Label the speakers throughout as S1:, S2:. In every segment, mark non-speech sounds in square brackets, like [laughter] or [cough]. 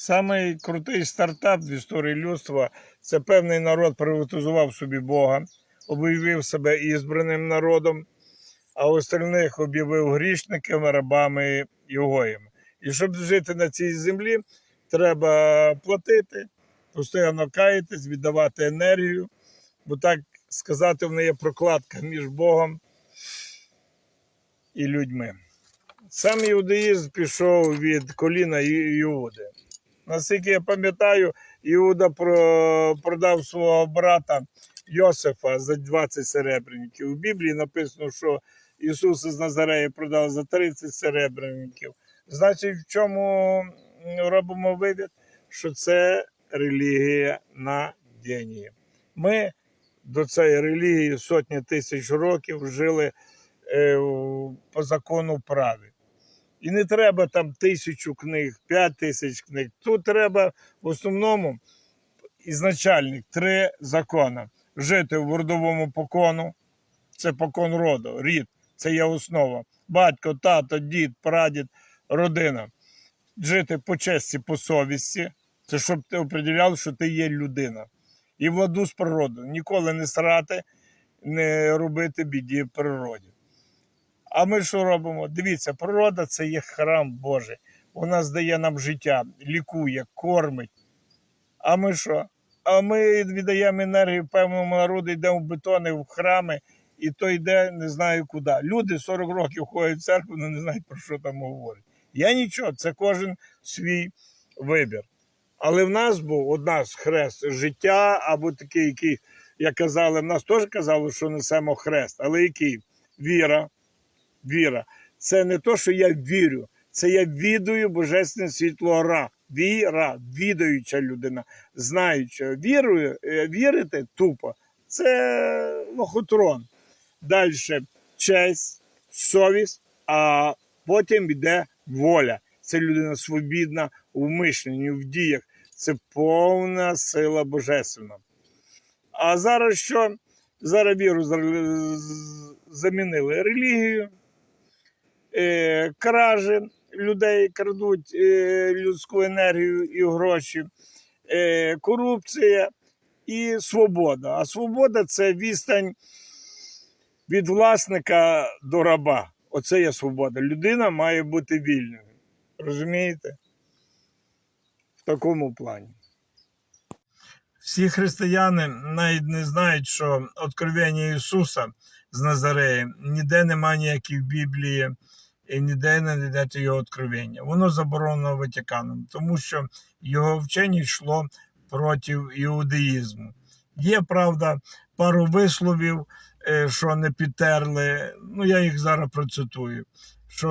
S1: Самий крутий стартап в історії людства це певний народ приватизував собі Бога, об'явив себе ізбраним народом, а остальних об'явив грішниками, рабами і гоями. І щоб жити на цій землі, треба платити, постійно каятись, віддавати енергію, бо так сказати, в неї є прокладка між Богом і людьми. Сам іудаїзм пішов від коліна Іуди. Наскільки я пам'ятаю, Іуда продав свого брата Йосифа за 20 серебряників. У Біблії написано, що Ісус із Назареї продав за 30 серебряників. Значить, в чому робимо вивід? Що це релігія на деньги. Ми до цієї релігії сотні тисяч років жили е, по закону праві. І не треба там тисячу книг, п'ять тисяч книг. Тут треба в основному ізначальних три закони: жити в родовому покону, це покон роду, рід, це є основа. Батько, тато, дід, прадід, родина. Жити по честі, по совісті, це щоб ти определяв, що ти є людина. І владу з природою. Ніколи не срати, не робити біді в природі. А ми що робимо? Дивіться, природа це є храм Божий. Вона здає нам життя, лікує, кормить. А ми що? А ми віддаємо енергію певному народу, йдемо в бетони, в храми, і то йде не знаю куди. Люди 40 років ходять в церкву, але не знають, про що там говорять. Я нічого, це кожен свій вибір. Але в нас був од нас хрест життя, або такий, який, як казали, в нас теж казали, що несемо хрест, але який? Віра. Віра. Це не то, що я вірю, це я відаю божественне світло ра. Віра, відаюча людина, знаюча. Вірую, е, вірити тупо. Це лохотрон. Далі честь, совість, а потім йде воля. Це людина свобідна у мишленні, в діях. Це повна сила божественна. А зараз що? Зараз віру замінили релігію, е, кражі людей крадуть е, людську енергію і гроші, е, корупція і свобода. А свобода це відстань від власника до раба. Оце є свобода. Людина має бути вільною. Розумієте? В такому плані. Всі християни навіть не знають, що откровення Ісуса з Назареї ніде немає ніяких в Біблії, і ніде не знайдете його откровення. Воно заборонено Ватиканом, тому що його вчення йшло проти іудаїзму. Є, правда, пару висловів, е, що не підтерли. Ну, я їх зараз процитую. Що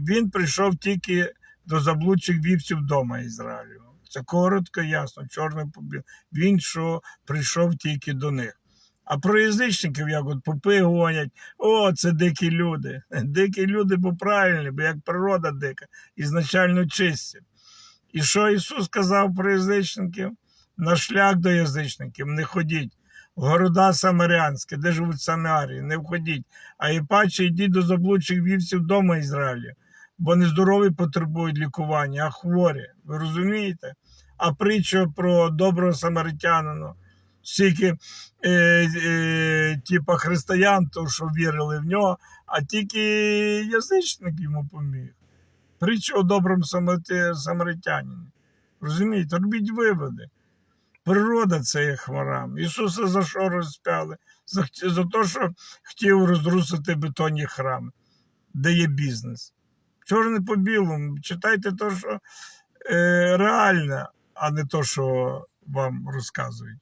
S1: він прийшов тільки до заблудших вівців дома Ізраїлю. Це коротко, ясно, чорне по білому. Він що прийшов тільки до них. А про язичників, як от попи гонять, о, це дикі люди. [laughs] Дикі люди бо правильні, бо як природа дика, ізначально чисті. І що Ісус сказав про язичників? На шлях до язичників не ходіть. В города Самарянські, де живуть Самарії, не входіть, а і паче йдіть до заблудших вівців дома Ізраїля, бо нездорові потребують лікування, а хворі. Ви розумієте? А притча про доброго самаритянина, стільки е, е, типа християн, то, що вірили в нього, а тільки язичник йому поміг. Притча о доброму самаритянині. Розумієте, робіть виводи. Природа це є хворам. Ісуса за що розпяли? За, за те, що хотів розрусити бетонні храми, де є бізнес. Чорне по білому. Читайте те, що е, реально, а не то, що вам розказують.